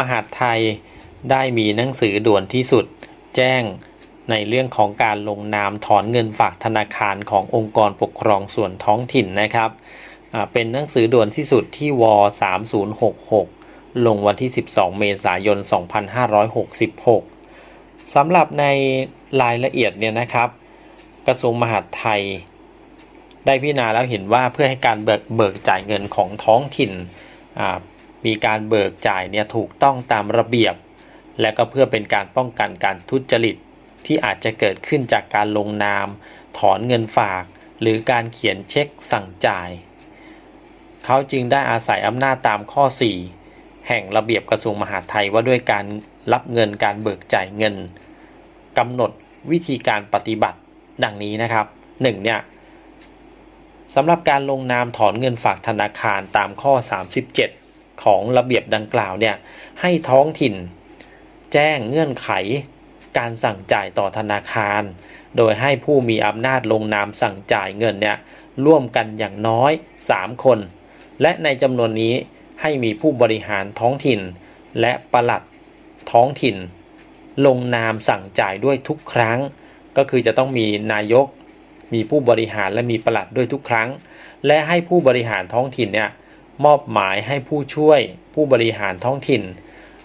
มหาดไทยได้มีหนังสือด่วนที่สุด แจ้งในเรื่องของการลงนามถอนเงินฝากธนาคารขององค์กรปกครองส่วนท้องถิ่นนะครับเป็นหนังสือด่วนที่สุดที่ว3066 ลงวันที่ 12 เมษายน 2566 สำหรับในรายละเอียดเนี่ยนะครับ กระทรวงมหาดไทย ได้พิจารณาแล้วเห็นว่าเพื่อให้การเบิกเบิกจ่ายเงินของท้องถิ่น มีการเบิกจ่ายเนี่ยถูกต้องตามระเบียบ และก็เพื่อเป็นการป้องกันการทุจริต ที่อาจจะเกิดขึ้นจากการลงนาม ถอนเงินฝาก หรือการเขียนเช็คสั่งจ่าย เขาจึงได้อาศัยอำนาจตามข้อ 4 แห่งระเบียบกระทรวงมหาดไทยว่าด้วยการรับเงินการเบิกจ่ายเงินกำหนดวิธีการปฏิบัติดังนี้นะครับ 1. เนี่ยสำหรับการลงนามถอนเงินฝากธนาคารตามข้อ 37 ของระเบียบดังกล่าวเนี่ยให้ท้องถิ่น แจ้งเงื่อนไข การสั่งจ่ายต่อธนาคาร โดยให้ผู้มีอำนาจลงนามสั่งจ่ายเงินเนี่ยร่วมกันอย่างน้อย 3 คน และในจำนวนนี้ให้มีผู้บริหารท้องถิ่น และประหลัดท้องถิ่น ลงนามสั่งจ่ายด้วยทุกครั้ง ก็คือจะต้องมีนายก มีผู้บริหารและมีประหลัดด้วยทุกครั้ง และให้ผู้บริหารท้องถิ่นเนี่ย มอบหมายให้ผู้ช่วย ผู้บริหารท้องถิ่น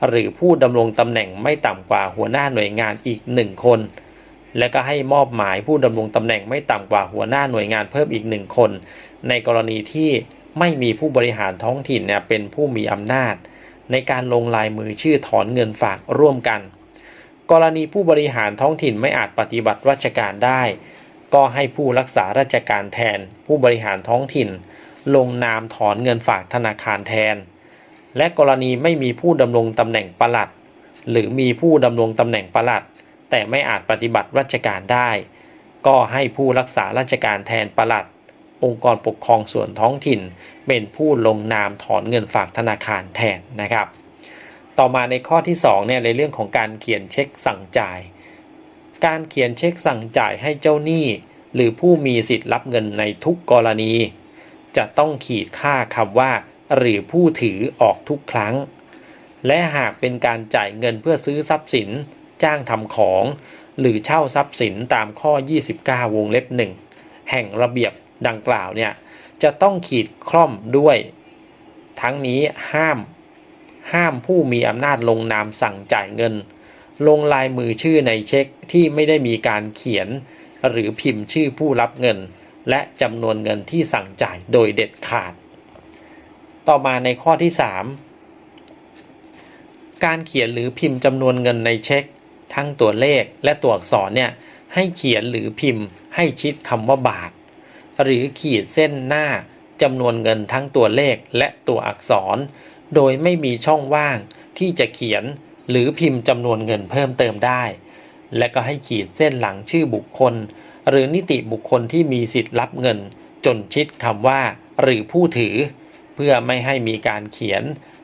หรือผู้ดำรงตำแหน่งไม่ต่ำกว่าหัวหน้าหน่วยงานอีกหนึ่งคน และก็ให้มอบหมายผู้ดำรงตำแหน่งไม่ต่ำกว่าหัวหน้าหน่วยงานเพิ่มอีกหนึ่งคน ในกรณีที่ไม่มีผู้บริหารท้องถิ่นเนี่ยเป็นผู้มีอำนาจ ในการลงลายมือชื่อถอนเงินฝากร่วมกัน กรณีผู้บริหารท้องถิ่นไม่อาจปฏิบัติราชการได้ ก็ให้ผู้รักษาราชการแทนผู้บริหารท้องถิ่น ลงนามถอนเงินฝากธนาคารแทน และกรณีไม่มีผู้ดำรงตำแหน่งประหลัด หรือมีผู้ดำรงตำแหน่งประหลัด แต่ไม่อาจปฏิบัติราชการได้ ก็ให้ผู้รักษาราชการแทนประหลัด องค์กรปกครองส่วนท้องถิ่น เป็นผู้ลงนามถอนเงินฝากธนาคารแทนนะครับ ต่อมาในข้อที่2เนี่ยในเรื่องของการเขียนเช็คสั่งจ่าย การเขียนเช็คสั่งจ่ายให้เจ้าหนี้หรือผู้มีสิทธิ์รับเงินในทุกกรณี จะต้องขีดค่าคำว่า หรือผู้ถือออกทุกครั้ง และหากเป็นการจ่ายเงินเพื่อซื้อทรัพย์สิน จ้างทำของ หรือเช่าทรัพย์สินตามข้อ 29 วงเล็บหนึ่งแห่งระเบียบดังกล่าวเนี่ยจะต้องขีดคล่อมด้วย ทั้งนี้ห้าม ห้ามผู้มีอำนาจลงนามสั่งจ่ายเงิน ลงลายมือชื่อในเช็คที่ไม่ได้มีการเขียน หรือพิมพ์ชื่อผู้รับเงิน และจำนวนเงินที่สั่งจ่ายโดยเด็ดขาด ต่อมาในข้อที่ 3 การเขียนหรือพิมพ์จำนวนเงินในเช็ค ทั้งตัวเลขและตัวอักษรเนี่ยให้เขียนหรือพิมพ์ให้ชิดคำว่าบาท หรือขีดเส้นหน้าจำนวนเงินทั้งตัวเลขและตัวอักษร โดยไม่มีช่องว่างที่จะเขียนหรือพิมพ์จำนวนเงินเพิ่มเติมได้ และก็ให้ขีดเส้นหลังชื่อบุคคล หรือนิติบุคคลที่มีสิทธิ์รับเงิน จนชิดคำว่า หรือผู้ถือ เพื่อไม่ให้มีการเขียน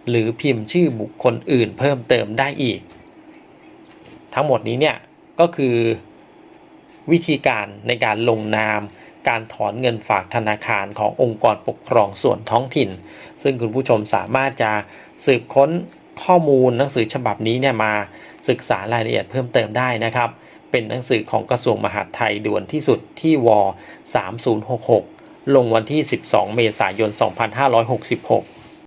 หรือพิมพ์ชื่อบุคคลอื่นเพิ่มเติมได้อีก ทั้งหมดนี้เนี่ยก็คือวิธีการในการลงนาม การถอนเงินฝากธนาคารขององค์กรปกครองส่วนท้องถิ่น ซึ่งคุณผู้ชมสามารถจะสืบค้นข้อมูลหนังสือฉบับนี้เนี่ยมาศึกษารายละเอียดเพิ่มเติมได้นะครับ เป็นหนังสือของกระทรวงมหาดไทยด่วนที่สุดที่ว 3066 ลงวันที่ 12 เมษายน 2566